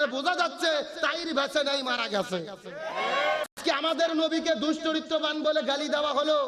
মানে বোঝা যাচ্ছে তাইর ভেসে নাই মারা গেছে। আমাদের নবীকে দুশ্চরিত্রবান বলে গালি দেওয়া হলো।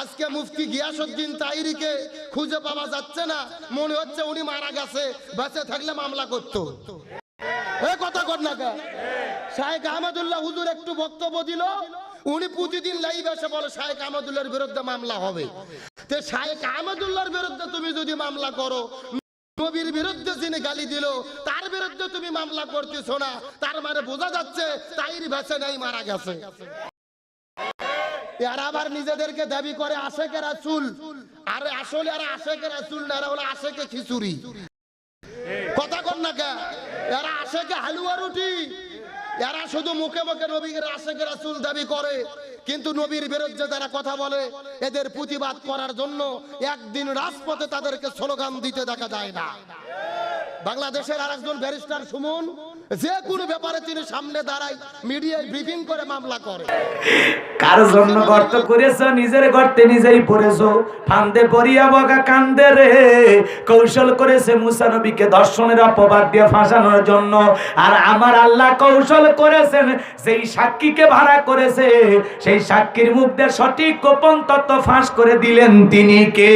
আজকে মুফতি গিয়াসুদ্দিন তাইরিকে খুঁজে পাওয়া যাচ্ছে না। মনে হচ্ছে উনি মারা গেছে বেঁচে থাকলে মামলা করতো। কথা কর না শাহেখ আহমদুল্লাহ হুজুর একটু বক্তব্য দিল। উনি প্রতিদিন লাইভ এসে বলে শাহেখ আহমদুল্লাহর বিরুদ্ধে মামলা হবে। তে শাহেখ আহমদুল্লাহর বিরুদ্ধে তুমি যদি মামলা করো নবীর বিরুদ্ধে যিনি গালি দিল, তার বিরুদ্ধে তুমি মামলা করতেছ না। তার মানে বোঝা যাচ্ছে তাইর ভেসে নাই, মারা গেছে। এরা আবার নিজেদেরকে দাবি করে আশেকের চুল আরে আসলে আর আশেকের চুল না, এরা হলো আশেকে খিচুড়ি। কথা কর না কে? এরা আশেকে হালুয়া রুটি। এরা শুধু মুখে মুখে নবীর আশেখ রাসুল দাবি করে, কিন্তু নবীর বিরুদ্ধে তারা কথা বলে, এদের প্রতিবাদ করার জন্য একদিন রাজপথে তাদেরকে স্লোগান দিতে দেখা যায় না। বাংলাদেশের আর একজন ব্যারিস্টার সুমন যে কোনো ব্যাপারে তিনি সামনে দাঁড়ায় মিডিয়ায় ব্রিফিং করে মামলা করে। কার জন্য গর্ত করেছ? নিজের গর্তে নিজেই পড়েছো। ফান্দে পড়িয়া বগা কান্দে রে। কৌশল করেছে মুসা নবীকে দর্শনের অপবাদ দিয়ে ফাঁসানোর জন্য। আর আমার আল্লাহ কৌশল করেছেন সেই সাক্ষীকে ভাড়া করেছে, সেই সাক্ষীর মুখ দিয়ে সঠিক গোপন তত্ত্ব ফাঁস করে দিলেন তিনি কে?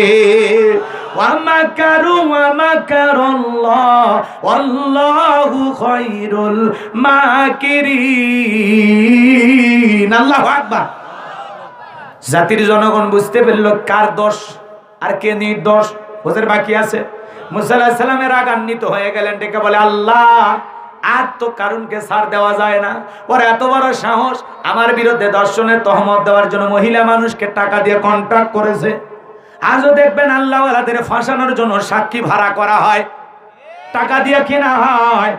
ওয়ামাকারু ওয়ামাকারাল্লাহ আল্লাহু খায়রুল মাকিরিন। আল্লাহু আকবার। জাতির জনগণ বুঝতে পারল কার দোষ আর কে নির্দোষ। বোঝার বাকি আছে। মুসা আলাহিস সালামের রাগান্বিত হয়ে গেলেন, ডেকে বলে, আল্লাহ, আর তো কারণকে ছাড় দেওয়া যায় না। ওর এত বড় সাহস। আমার বিরুদ্ধে দর্শনের তহমত দেওয়ার জন্য মহিলা মানুষকে টাকা দিয়ে কন্ট্রাক্ট করেছে। আজও দেখবেন আল্লাহওয়ালাদের ফাঁসানোর জন্য সাক্ষী ভাড়া করা হয়। টাকা দিয়ে কেনা হয়।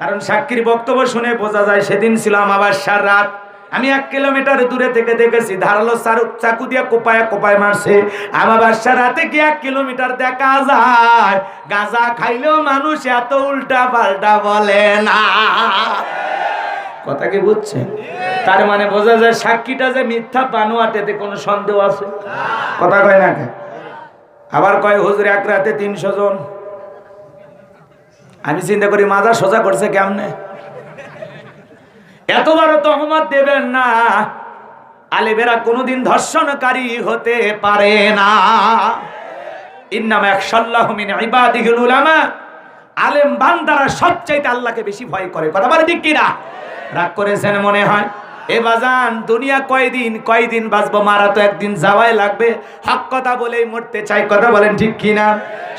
কারণ সাক্ষীর বক্তব্য শুনে বোঝা যায় সেদিন ছিল আমাবাসার রাত। আমি এক কিলোমিটার দূরে থেকে দেখেছি ধারালো চাকু দিয়ে কোপায় কোপায় মারছে। আমাবাসা রাতে কি এক কিলোমিটার দেখা যায়? গাঁজা খাইলেও মানুষ এত উল্টা পাল্টা বলে না। কথা কি বুঝছে তার মানে বোঝা যায় সাক্ষীটা যে মিথ্যা বানোয়াটেতে কোনো সন্দেহ আছে। কথা কয় না আবার কয়, হুজুর, এক রাতে তিনশো জন আমি চিন্তা করি মাজা সোজা করছে কেমনে? এতবারও তহমত দেবেন না। আলেবেরা কোনোদিন ধর্ষণকারী হতে পারে না। ইন্নাম একশাল্লাহ মিন ইবাদিহিল আলেম বান্দারা সবচাইতে আল্লাহকে বেশি ভয় করে। কথা বলে ঠিক কিনা? রাগ করেছেন মনে হয়? এ বাজান, দুনিয়া কয়দিন কয়দিন বাঁচবো? মারা তো একদিন যাওয়াই লাগবে। হক কথা বলেই মরতে চাই, কথা বলেন ঠিক কিনা?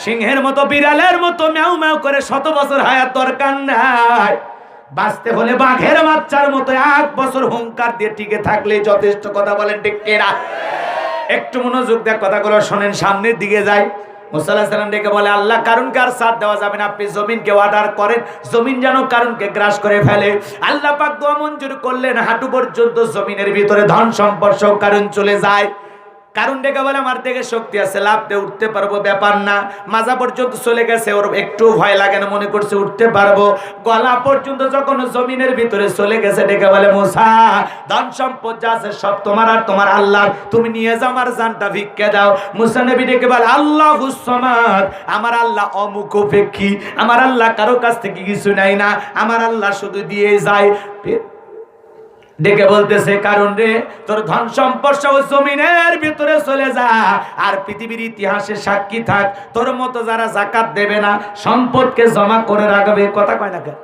সিংহের মতো, বিড়ালের মতো ম্যাও ম্যাও করে শত বছর হায়াত দরকার নাই। বাঁচতে হলে বাঘের বাচ্চার মতো এক বছর হুঙ্কার দিয়ে টিকে থাকলে যথেষ্ট, কথা বলেন ঠিক কিনা? একটু মনোযোগ দেখ কথাগুলো শোনেন, সামনের দিকে যায় মুসাল্লাহ সাল্লাম ডেকে বলে, আল্লাহ কারণকে আর সাথ দেওয়া যাবে না? আপনি জমিনকে অর্ডার করেন, জমিন যেন কারণকে গ্রাস করে ফেলে। আল্লাহ পাক দোয়া মঞ্জুর করলেন, হাঁটু পর্যন্ত জমিনের ভিতরে ধন সম্পর্ক কারণ চলে যায়। কারণ ডেকে বলে, আমার থেকে শক্তি আছে, লাভ দিয়ে উঠতে পারব। ব্যাপার না, মাজা পর্যন্ত চলে গেছে, ওর একটু ভয় লাগে না, মনে করছে উঠতে পারব। গলা পর্যন্ত যখন জমিনের ভিতরে চলে গেছে, ডেকে বলে, মোসা, ধন সম্পদ যা আছে সব তোমার আর তোমার আল্লাহ তুমি নিয়ে যাও আমার জানটা, ভিক্ষে দাও। মুসা নবী ডেকে বলে, আল্লাহ হুসমাদ আমার আল্লাহ অমুখ উপেক্ষী আমার আল্লাহ কারও কাছ থেকে কিছু নাই না। আমার আল্লাহ শুধু দিয়ে যায়। ডেকে বলতেছে, কারণ রে, তোর ধন সম্পদ সহ জমিনের ভিতরে চলে যা। আর পৃথিবীর ইতিহাসে সাক্ষী থাক, তোর মতো যারা জাকাত দেবে না, সম্পদকে জমা করে রাখবে। কথা কয় না কেন?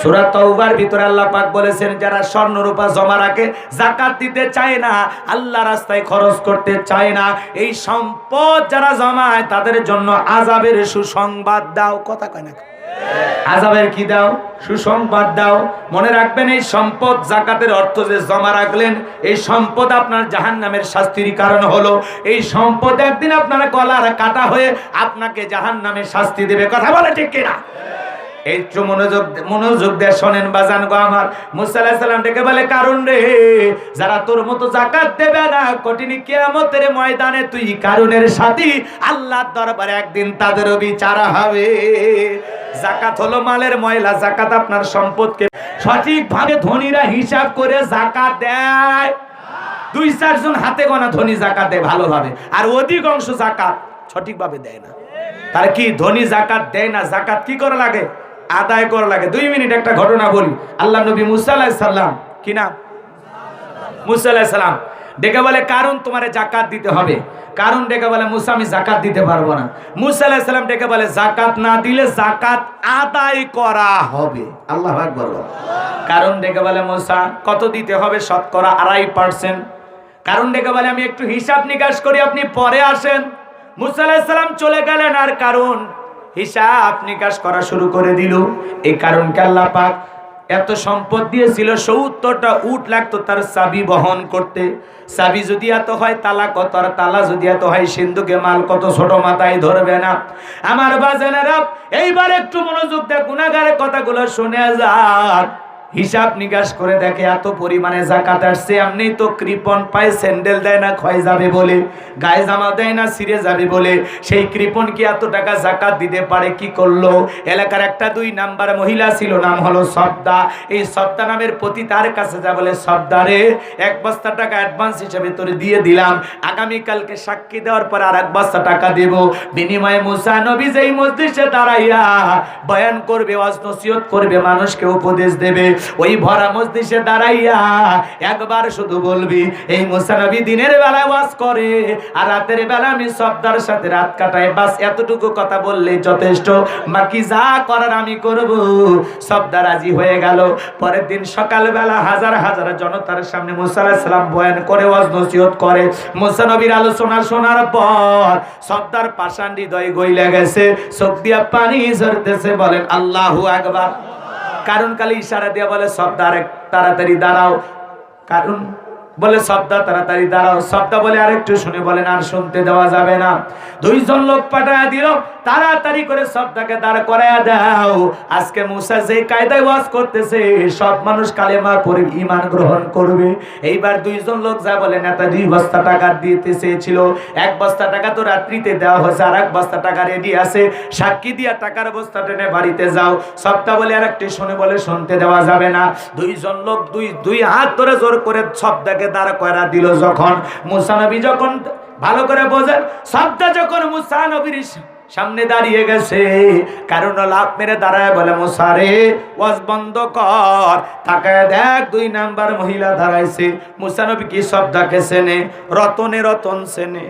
সূরা তওবার ভিতরে আল্লাহ পাক বলেছেন, যারা স্বর্ণ রূপা জমা রাখে জাকাত দিতে চায় না, আল্লাহ রাস্তায় খরচ করতে চায় না, এই সম্পদ যারা জমায়, তাদের জন্য আযাবের সুসংবাদ দাও। কথা কয় না? আজাবের কি দাও? সুসংবাদ দাও। মনে রাখবেন, এই সম্পদ জাকাতের অর্থ যে জমা রাখলেন, এই সম্পদ আপনার জাহান নামের শাস্তির কারণ হলো। এই সম্পদ একদিন আপনার গলার কাটা হয়ে আপনাকে জাহান নামের শাস্তি দেবে। কথা বলে ঠিক কিনা? একটু মনোযোগ মনোযোগ দিয়ে শোনেন বাজান গো আমার। মুসাল্লাহ ডেকে বলে, কারণ রে, যারা তোর মতো জাকাত দেবে না, কঠিন কিয়ামতের ময়দানে তুই কারণের সাথী, আল্লাহর দরবারে একদিন তাদেরও বিচার হবে। জাকাত হলো মালের ময়লা জাকাত আপনার সম্পদকে সঠিকভাবে ধনীরা হিসাব করে জাকাত দেয়। দুই চারজন হাতে গোনা ধনী জাকাত দেয় ভালোভাবে আর অধিকাংশ জাকাত সঠিকভাবে দেয় না। তার কি, ধনী জাকাত দেয় না? জাকাত কি করে লাগে? আদায় করা লাগে। দুই মিনিট একটা ঘটনা বলি। আল্লাহ নবী মুসা কি নাম? মুসা ডেকে বলে, কারণ তোমারে জাকাত দিতে হবে। কারণ ডেকে বলে, মুসা, আমি জাকাত দিতে পারব না। মুসা ডেকে বলে, জাকাত না দিলে জাকাত আদায় করা হবে। আল্লাহ কারণ ডেকে বলে, মুসা, কত দিতে হবে? শতকরা আড়াই পার্সেন্ট। কারণ ডেকে বলে, আমি একটু হিসাব নিকাশ করি, আপনি পরে আসেন। মুসা চলে গেলেন, আর কারণ হিসাব নিকাশ করা শুরু করে দিল। এই কারণকে আল্লাহ পাক এত সম্পদ দিয়েছিল, সত্তরটা উট লাগতো তার চাবি বহন করতে। চাবি যদি এত হয়, তালা কত? আর তালা যদি এত হয়, সিন্ধুকে মাল কত? ছোট মাথায় ধরবে না। আমার বাজানেরা, এইবার একটু মনোযোগ দেয় গুণাগারের কথাগুলো শুনে যান। হিসাব নিকাশ করে দেখে এত পরিমাণে জাকাত আসছে, এমনি তো কৃপন পায় স্যান্ডেল দেয় না, ক্ষয় যাবে বলে, গায়ে জামা দেয় না সিরে যাবে বলে। সেই কৃপন কি এত টাকা জাকাত দিতে পারে? কি করল? এলাকার একটা দুই নাম্বার মহিলা ছিল, নাম হলো সবদা। এই সবদা নামের প্রতি তার কাছে যা বলে সবদারে এক বস্তা টাকা অ্যাডভান্স হিসেবে তোরে দিয়ে দিলাম। আগামীকালকে সাক্ষী দেওয়ার পর আর এক বস্তা টাকা দেব। বিনিময়ে মুসা নবী যেই মসজিদে দাঁড়াইয়া বয়ান করবে, ওয়াজ নসিহত করবে, মানুষকে উপদেশ দেবে। ওই ভরা মসজিদে দাঁড়াইয়া একবার শুধু বলবি, এই মুসানবী দিনের বেলা ওয়াজ করে আর রাতের বেলা আমি সবদার সাথে রাত কাটাই। বাস এতটুকু কথা বললে যথেষ্ট। বাকি যা করার আমি করব। সবদা রাজি হয়ে গেল। পরের দিন সকালবেলা হাজার হাজার জনতার সামনে মুসা আলাইহিস সালাম বয়ান করে, ওয়াজ নসিহত করে। মুসানবীর আলোচনা শোনার পর সবদার পাষাণ হৃদয় গইলে গেছে। চোখ দিয়া পানি ঝরতেছে, বলেন, আল্লাহু আকবার। কারণ কালে ইশারা দিয়ে বলে সব তাড়াতাড়ি দাঁড়াও। কারণ বলে সবদা তাড়াতাড়ি দাঁড়াও। সবদা বলে আরেকটু শুনে বলেন, আর শুনতে দেওয়া যাবে না। দুইজন লোক পাঠায় দিল, তাড়াতাড়ি করে সবদাকে দাঁড় করায় দাও। আজকে মুসা যে কায়দায় ওয়াজ করতেছে, সব মানুষ কালেমার পরে ইমান গ্রহণ করবে। এইবার দুইজন লোক যা বলে, নেতা, দুই বস্তা টাকা দিতে চেয়েছিল। এক বস্তা টাকা তো রাত্রিতে দেওয়া হয়েছে, আর এক বস্তা টাকা রেডি আছে। সাক্ষী দিয়া টাকার বস্তা টেনে বাড়িতে যাও। সবটা বলে আর একটি শুনে বলে, শুনতে দেওয়া যাবে না। দুইজন লোক দুই দুই হাত ধরে জোর করে সবটাকে দাঁড় করা দিল যখন। মুসানবী যখন ভালো করে বোঝেন সবটা যখন মুসানবীর সামনে দাঁড়িয়ে গেছে, কারণ লাভ মেরে দাঁড়ায় বলে মুসারে ওয়াজ বন্ধ কর। তাকে দেখ, দুই নাম্বার মহিলা দাঁড়াইছে। মুসানবী কি সব ডাকে সেনে রতনে রতন সেনে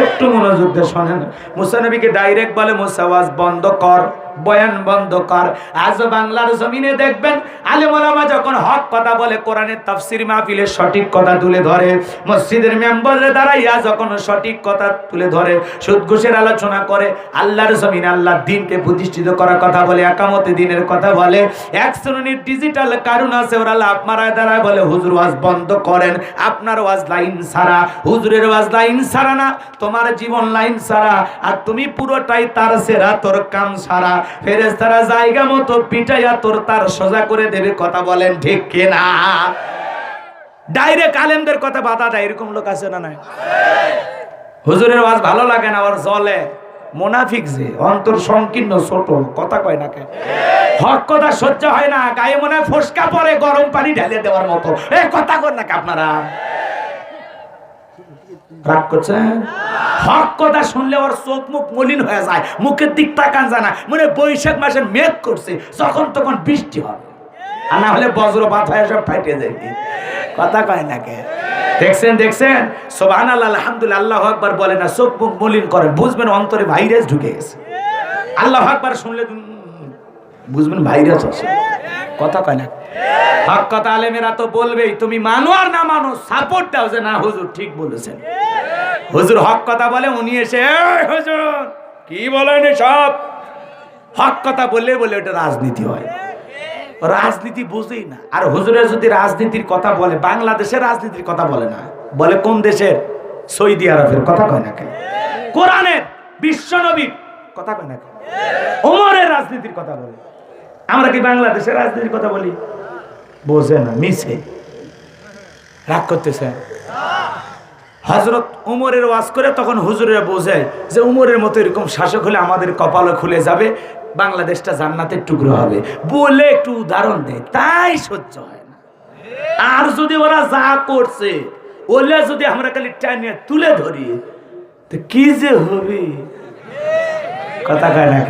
একটু মনোযোগ দিয়ে শোনেন। মুসানবীকে ডাইরেক্ট বলে, মুসা ওয়াজ বন্ধ কর, বয়ান বন্ধ কর। আজ বাংলার জমিনে দেখবেন, আলেম যখন হক কথা বলে, কোরআনের তাফসির মাহফিলে সঠিক কথা তুলে ধরে। মসজিদের মেম্বারে দাঁড়াইয়া যখন সঠিক কথা তুলে ধরে সুদ ঘুষের আলোচনা করে, আল্লাহর জমিনে আল্লাহর দিনকে প্রতিষ্ঠিত করার কথা বলে একামতে দিনের কথা বলে। এক শ্রেণির ডিজিটাল কারণ আছে, ওরা লাভ মারায় দাঁড়ায় বলে, হুজুর ওয়াজ বন্ধ করেন। আপনার ওয়াজ লাইন সারা হুজুরের ওয়াজ লাইন সারা না, তোমার জীবন লাইন সারা, আর তুমি পুরোটাই তার সেরা, তোর কাম সারা। ফেরেস তারা জায়গা মতো পিটাইয়া তোর তার সোজা করে দেবে, কথা বলেন ঠিক কিনা? ডাইরেক্ট আলেমদের কথা বাধা দেয়, এরকম লোক আছে না নাই? হুজুরের ওয়াজ ভালো লাগে না ওর জলে। মোনাফিক যে, অন্তর সংকীর্ণ, ছোট, কথা কয় না কে? হক কথা সহ্য হয় না, গায়ে মনে ফসকা পরে, গরম পানি ঢেলে দেওয়ার মতো। এ, কথা কর না আপনারা? রাগ করছেন হক কথা শুনলে ওর চোখ মুখ মলিন হয়ে যায়, মুখের দিক তাকান যায় না। মনে বৈশাখ মাসে মেঘ করছে, যখন তখন বৃষ্টি হবে। আর না হলে বজ্রপাত হয়ে সব ফাইটে যাবে। কথা কয় না কে? দেখছেন দেখছেন? সোবান আল্লাহ আলহামদুলিল্লাহ, আল্লাহ আকবার বলে না, চোখ মুখ মলিন করেন। বুঝবেন অন্তরে ভাইরাস ঢুকে গেছে। আল্লাহ আকবার শুনলে বুঝবেন ভাইরাস আছে। কথা কয় না। হক কথা আলেমেরা তো বলবেই, তুমি মানো আর না মানো সাপোর্ট দাও যে না, হুজুর ঠিক বলেছেন। হুজুর হক কথা বলে, উনি এসে, "এই হুজুর, কি বলেন সব হক কথা বললে বলে ওটা রাজনীতি হয়। রাজনীতি বুঝেই না। আর হুজুরের যদি রাজনীতির কথা বলে বাংলাদেশের রাজনীতির কথা বলে না, বলে কোন দেশের? সৌদি আরবের, কথা কয় না কেন? কোরআনের, বিশ্বনবীর, কথা কয় না কেন? ওমরের রাজনীতির কথা বলে। আমরা কি বাংলাদেশের রাজনীতির কথা বলি? বোঝে না, মিছে। রাগ করতেছে। হজরত উমরের ওয়াজ করে তখন হুজুরেরা বোঝায় যে উমরের মতো এরকম শাসক হলে আমাদের কপালও খুলে যাবে, বাংলাদেশটা জান্নাতের টুকরো হবে। বলে একটু উদাহরণ দেয়, তাই সহ্য হয় না। আর যদি ওরা যা করছে, ওলে যদি আমরা খালি টাইনে তুলে ধরি, তো কি যে হবে? কথা কয় না?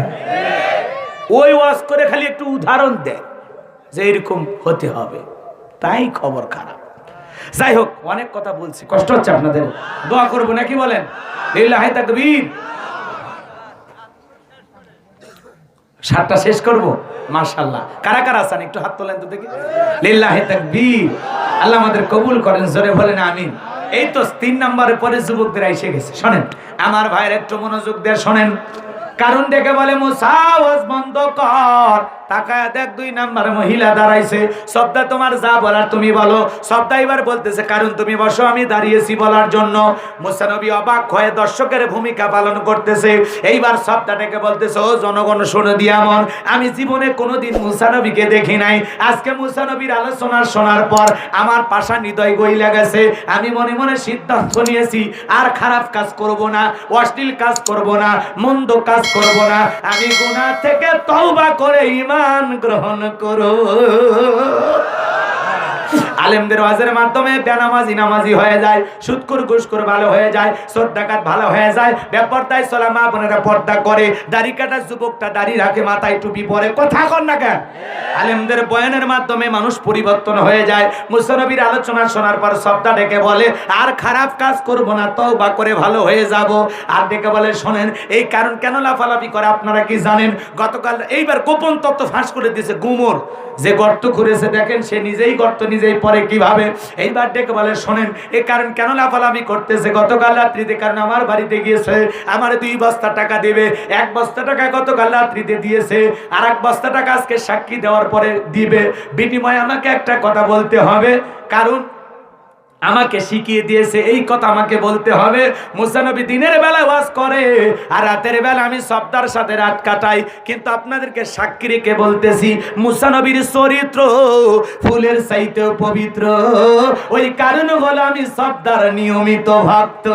ওই ওয়াজ করে খালি একটু উদাহরণ দেয় যে এরকম হতে হবে। তাই খবর খারাপ। যাই হোক, অনেক কথা বলছি, কষ্ট হচ্ছে আপনাদের। দোয়া করব, নাকি বলেন? সাতটা শেষ করব? মাশাল্লাহ কারা কারা আছেন? একটু হাত তোলেন তো দেখি। লিল্লাহি তাকবীর। আল্লাহ আমাদের কবুল করেন, জোরে বলেন, আমিন। এই তো তিন নম্বরের পরে যুবকদের এসে গেছে। শোনেন, আমার ভাইয়ের একটু মনোযোগ দিয়ে শোনেন। কারণ দেখে বলে মুসাওয়াজ বন্ধ কর। তাকায় দেখ দুই নাম্বার মহিলা দাঁড়াইছে। তোমার যা বলার তুমি বলো। এবার বলতেছে, কারণ তুমি বসো, আমি দাঁড়িয়েছি বলার জন্য। মুসানবী অবাক হয়ে দর্শকের ভূমিকা পালন করতেছে। এইবার বলতেছে, ও জনগণ, শুনে দিয়া মন আমি জীবনে কোনোদিন মুসানবীকে দেখি নাই। আজকে মুসানবীর আলোচনা শোনার পর আমার পাশা হৃদয় গইলা গেছে। আমি মনে মনে সিদ্ধান্ত নিয়েছি, আর খারাপ কাজ করব না, অশ্লীল কাজ করব না, মন্দ কাজ করব না। আমি গুনাহ থেকে তওবা করে ঈমান গ্রহণ করো। আলেমদের ওয়াজের মাধ্যমে বেনামাজি নামাজি হয়ে যায় সুদকুর ঘুষকুর ভালো হয়ে যায় চোর ডাকাত ভালো হয়ে যায়, বেপরদায় চলা মা বোনেরা পর্দা করে, দাড়ি কাটা যুবকটা দাড়ি রাখে, মাথায় টুপি পরে, কথা কর না কেন? আলেমদের বয়ানের মাধ্যমে মানুষ পরিবর্তন হয়ে যায়, মুসনবীর আলোচনা শোনার পর সবটা ডেকে বলে, আর খারাপ কাজ করব না, তওবা করে ভালো হয়ে যাব। আর ডেকে বলে, শোনেন, এই কারণ কেন লাফালাফি করে, আপনারা কি জানেন? গতকাল এইবার গোপন তত্ত্ব ফাঁস করে দিয়েছে গুমর। যে গর্ত করেছে দেখেন, সে নিজেই গর্ত, নিজেই পরে কীভাবে? এইবার ডেকে বলে শোনেন, এ কারণ কেন লাফালাফি করতেছে? গতকাল রাত্রিতে, কারণ আমার বাড়িতে গিয়েছে, আমার দুই বস্তা টাকা দেবে। এক বস্তা টাকা গতকাল রাত্রিতে দিয়েছে আর এক বস্তা টাকা আজকে সাক্ষী দেওয়ার পরে দিবে। বিনিময়ে আমাকে একটা কথা বলতে হবে। কারণ আমাকে শিখিয়ে দিয়েছে, এই কথা আমাকে বলতে হবে। মুসানবী দিনের বেলা ওয়াজ করে, আর রাতের বেলা আমি সবদার সাথে রাত কাটাই। কিন্তু আপনাদেরকে সাক্ষী রেখে বলতেছি মুসানবীর চরিত্র ফুলের চাইতেও পবিত্র। ওই কারণ হলো আমি সবদার নিয়মিত ভক্ত।